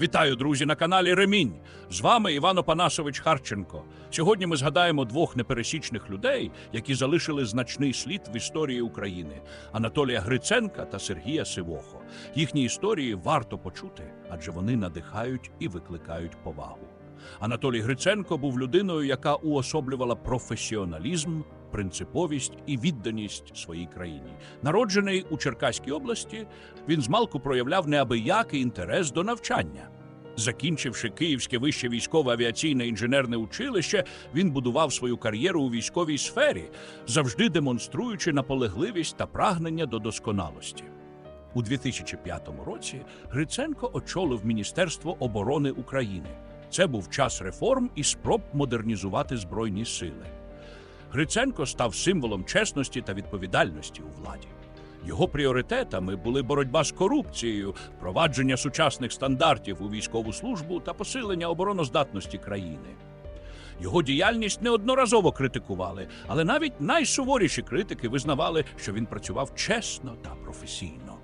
Вітаю, друзі, на каналі Ремінь. З вами Іван Опанасович Харченко. Сьогодні ми згадаємо двох непересічних людей, які залишили значний слід в історії України: Анатолія Гриценка та Сергія Сивохо. Їхні історії варто почути, адже вони надихають і викликають повагу. Анатолій Гриценко був людиною, яка уособлювала професіоналізм, принциповість і відданість своїй країні. Народжений у Черкаській області, він змалку проявляв неабиякий інтерес до навчання. Закінчивши Київське вище військове авіаційне інженерне училище, він будував свою кар'єру у військовій сфері, завжди демонструючи наполегливість та прагнення до досконалості. У 2005 році Гриценко очолив Міністерство оборони України. Це був час реформ і спроб модернізувати збройні сили. Гриценко став символом чесності та відповідальності у владі. Його пріоритетами були боротьба з корупцією, впровадження сучасних стандартів у військову службу та посилення обороноздатності країни. Його діяльність неодноразово критикували, але навіть найсуворіші критики визнавали, що він працював чесно та професійно.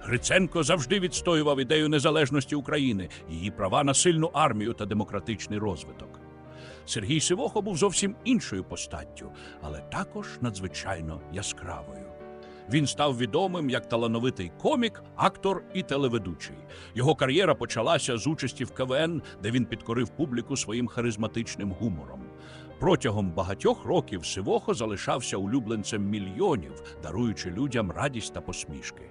Гриценко завжди відстоював ідею незалежності України, її права на сильну армію та демократичний розвиток. Сергій Сивохо був зовсім іншою постаттю, але також надзвичайно яскравою. Він став відомим як талановитий комік, актор і телеведучий. Його кар'єра почалася з участі в КВН, де він підкорив публіку своїм харизматичним гумором. Протягом багатьох років Сивохо залишався улюбленцем мільйонів, даруючи людям радість та посмішки.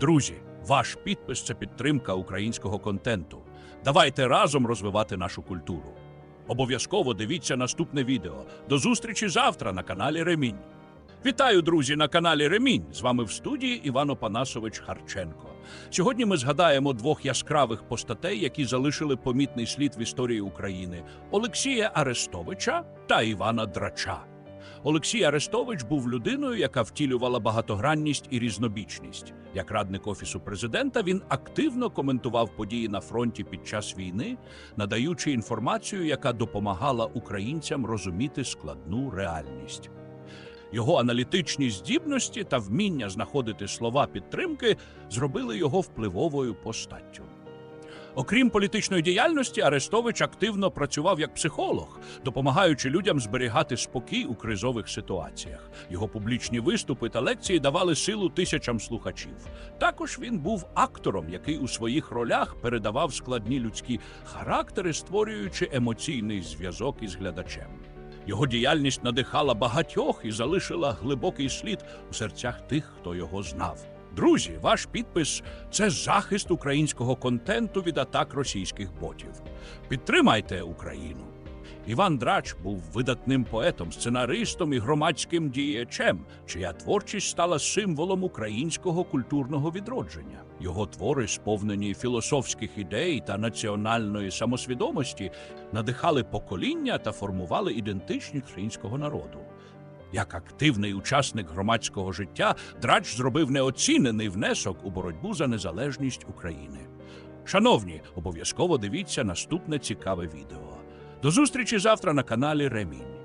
Друзі, ваш підпис це підтримка українського контенту. Давайте разом розвивати нашу культуру. Обов'язково дивіться наступне відео. До зустрічі завтра на каналі Ремінь. Вітаю, друзі, на каналі Ремінь. З вами в студії Іван Опанасович Харченко. Сьогодні ми згадаємо двох яскравих постатей, які залишили помітний слід в історії України: Олексія Арестовича та Івана Драча. Олексій Арестович був людиною, яка втілювала багатогранність і різнобічність. Як радник офісу президента, він активно коментував події на фронті під час війни, надаючи інформацію, яка допомагала українцям розуміти складну реальність. Його аналітичні здібності та вміння знаходити слова підтримки зробили його впливовою постаттю. Окрім політичної діяльності, Арестович активно працював як психолог, допомагаючи людям зберігати спокій у кризових ситуаціях. Його публічні виступи та лекції давали силу тисячам слухачів. Також він був актором, який у своїх ролях передавав складні людські характери, створюючи емоційний зв'язок із глядачем. Його діяльність надихала багатьох і залишила глибокий слід у серцях тих, хто його знав. Друзі, ваш підпис це захист українського контенту від атак російських ботів. Підтримайте Україну. Іван Драч був видатним поетом, сценаристом і громадським діячем, чия творчість стала символом українського культурного відродження. Його твори, сповнені філософських ідей та національної самосвідомості, надихали покоління та формували ідентичність українського народу. Як активний учасник громадського життя, Драч зробив неоцінений внесок у боротьбу за незалежність України. Шановні, обов'язково дивіться наступне цікаве відео. До зустрічі завтра на каналі Ремінь.